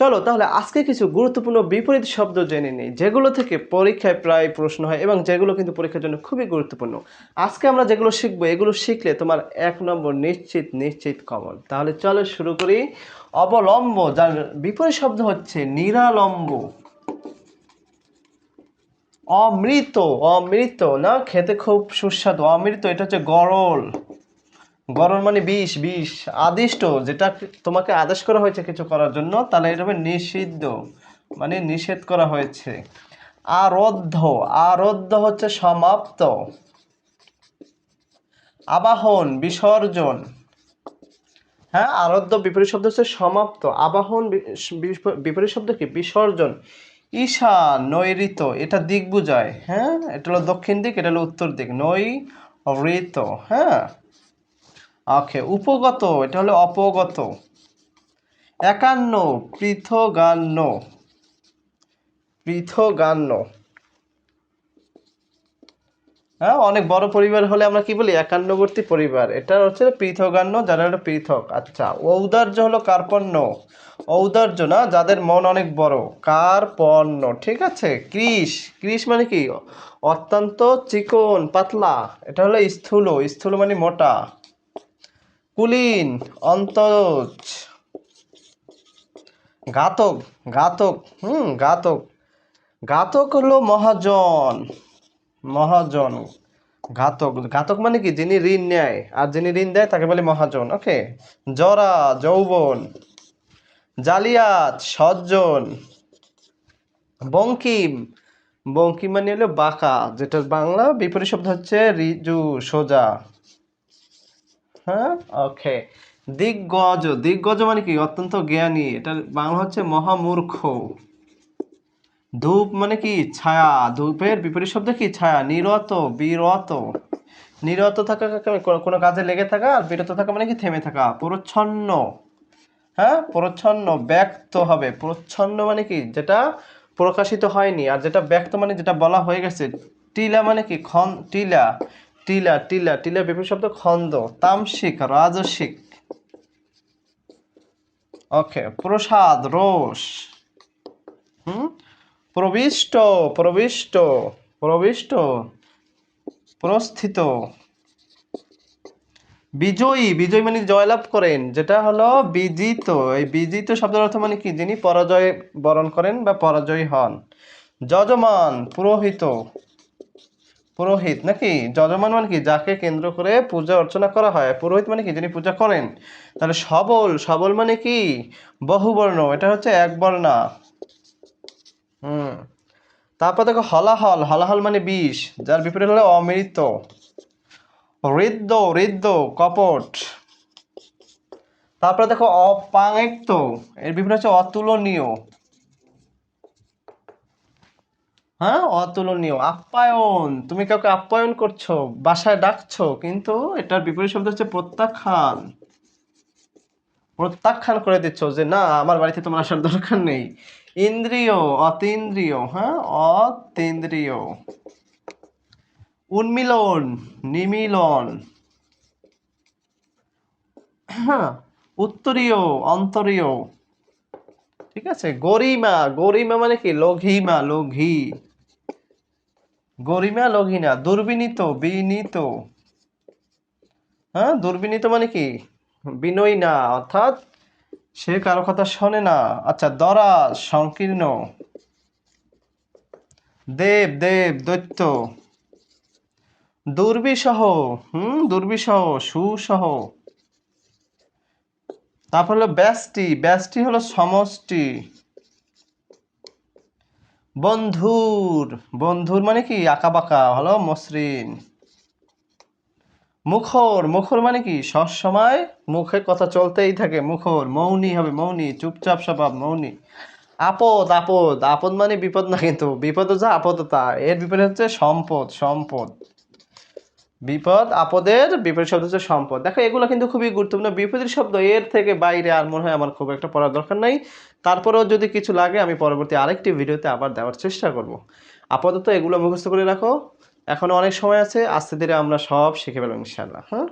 চলো তাহলে আজকে কিছু গুরুত্বপূর্ণ বিপরীত শব্দ জেনে নিই, যেগুলো থেকে পরীক্ষায় প্রায় প্রশ্ন হয় এবং যেগুলো কিন্তু পরীক্ষার জন্য খুবই গুরুত্বপূর্ণ। আজকে আমরা যেগুলো শিখব, এগুলো শিখলে তোমার এক নম্বর নিশ্চিত নিশ্চিত কমন তাহলে চলো শুরু করি। অবলম্ব, যার বিপরীত শব্দ হচ্ছে নিরালম্ব। অমৃত অমৃত না? খেতে খুব সুস্বাদু। অমৃত, এটা হচ্ছে গরল। গরল মানে বিষ বিষ। আদিষ্ট, যেটা তোমাকে আদেশ করা হয়েছে কিছু করার জন্য, তাহলে এটা হবে নিষিদ্ধ। মানে নিষেধ করা হয়েছে। আরদ্ধ আরদ্ধ হচ্ছে সমাপ্ত। আবাহন, বিসর্জন। হ্যাঁ আরদ্ধ বিপরীত শব্দ হচ্ছে সমাপ্ত। আবাহন বিপরীত শব্দ কি? বিসর্জন। ঈশা, নৈরিত, এটা দিক বুঝায়। হ্যাঁ এটা হলো দক্ষিণ দিক, এটা হলো উত্তর দিক। নৈ ঋত হ্যাঁ। ওকে, উপগত, এটা হলো অপগত। একান্ন পৃথগান্য পৃথগান্য হ্যাঁ অনেক বড় পরিবার হলে আমরা কি বলি? একান্নবর্তী পরিবার। এটা হচ্ছে পৃথগান্য যারা হলো পৃথক। আচ্ছা ঔদার্য হলো কার্পণ্য। ঔদার্য না, যাদের মন অনেক বড়। কার্পণ্য, ঠিক আছে? কৃষ কৃষ মানে কি? অত্যন্ত চিকন, পাতলা। এটা হলো স্থূল স্থূল মানে মোটা। কুলীন অন্তজ ঘাতক ঘাতক, হুম, ঘাতক। ঘাতক হলো মহাজন মহাজন। ঘাতক ঘাতক মানে কি? যিনি ঋণ নেয়। আর যিনি ঋণ দেয়, তাকে বলে মহাজন। ওকে? জরা, যৌবন। জালিয়াত, সজ্জন। বঙ্কিম। বঙ্কিম মানে হলো বাঁকা যেটার বাংলা বিপরীত শব্দ হচ্ছে রিজু, সোজা। হ্যাঁ? ওকে দিগ্গজ দিগ্গজ মানে কি? অত্যন্ত জ্ঞানী। এটার বাংলা হচ্ছে মহামূর্খ। ধূপ মানে কি? ছায়া। ধূপের বিপরীত শব্দ কি? ছায়া। নিরত, বিরত। নিরত থাকা কোনো- কোনো কাজে লেগে থাকা আর বিরত থাকা মানে কি? থেমে থাকা। প্রচ্ছন্ন। হ্যাঁ? প্রচ্ছন্ন, ব্যক্ত হবে। প্রচ্ছন্ন মানে কি? যেটা প্রকাশিত হয়নি। আর যেটা ব্যক্ত মানে যেটা বলা হয়ে গেছে, টিলা মানে কি? খন টিলা। টিলা টিলা টিলা বিপরীত শব্দ, খন্দ, তামসিক, রাজসিক। ওকে প্রসাদ রোষ হুম? প্রবিষ্ট প্রবিষ্ট প্রবিষ্ট, প্রস্থিত। বিজয়ী বিজয়ী মানে জয়লাভ করেন, যেটা হলো বিজিত। এই বিজিত শব্দের অর্থ মানে কি? যিনি পরাজয় বরণ করেন বা পরাজয়ী হন। যজমান, পুরোহিত। পুরোহিত নাকি? যজমান মানে কি? যাকে কেন্দ্র করে পূজা অর্চনা করা হয়। পুরোহিত মানে কি? যিনি পূজা করেন। তাহলে সবল সবল মানে কি? বহুবর্ণ, এটা হচ্ছে এক বর্ণা হুম। তারপর দেখো হলাহল। হলাহল মানে বিষ, যার বিপরীত হলো অমৃত। হৃদ্য হৃদ্য, কপট। তারপরে দেখো অপাঙ্ক্ত, এর বিপরীত হচ্ছে অতুলনীয়। হ্যাঁ অতুলনীয়। আপ্যায়ন। তুমি কাউকে আপ্যায়ন করছ, বাসায় ডাকছো, কিন্তু এটার বিপরীত শব্দ হচ্ছে প্রত্যাখ্যান। প্রত্যাখ্যান করে দিচ্ছ যে, না, আমার বাড়িতে তোমার আসার দরকার নেই। ইন্দ্রিয়, অতীন্দ্রিয় হ্যাঁ অতীন্দ্রিয়। উন্মিলন, নিমিলন। হ্যাঁ উত্তরীয়, অন্তরীয়। ঠিক আছে? গরিমা গরিমা মানে কি? লঘিমা, লঘি। গরিমা লঘিনা দুর্বিনীত, বিনীত। হ্যাঁ দুর্বিনীত মানে কি? বিনয়ী না, অর্থাৎ সে কারও কথা শোনে না। আচ্ছা দরা, সংকীর্ণ। দেব দেব, দৈত্য। দুর্বিসহ হুম দুর্বিসহ সুসহ তারপর হলো ব্যষ্টি। ব্যষ্টি হলো সমষ্টি। বন্ধুর বন্ধুর মানে কি? আঁকা বাঁকা হলো মসৃণ। মুখর মুখর মানে কি? সবসময় মুখে কথা চলতেই থাকে, মুখর, মৌনি হবে, মৌনি, চুপচাপ স্বভাব, মৌনি। আপদ আপদ আপদ মানে বিপদ না কিন্তু, বিপদ হচ্ছে আপদতা, এর বিপদ হচ্ছে সম্পদ সম্পদ। বিপদ, আপদের বিপরীত শব্দ হচ্ছে সম্পদ। দেখো, এগুলো কিন্তু খুবই গুরুত্বপূর্ণ। বিপদের শব্দ এর থেকে বাইরে আর মনে হয় আমার খুব একটা পড়ার দরকার নাই। তারপরেও যদি কিছু লাগে, আমি পরবর্তী আরেকটি ভিডিওতে আবার দেওয়ার চেষ্টা করব। আপাতত এগুলো মুখস্থ করে রাখো। এখনও অনেক সময় আছে, আস্তে ধীরে আমরা সব শিখে পেলাম ইনশাল্লাহ হ্যাঁ?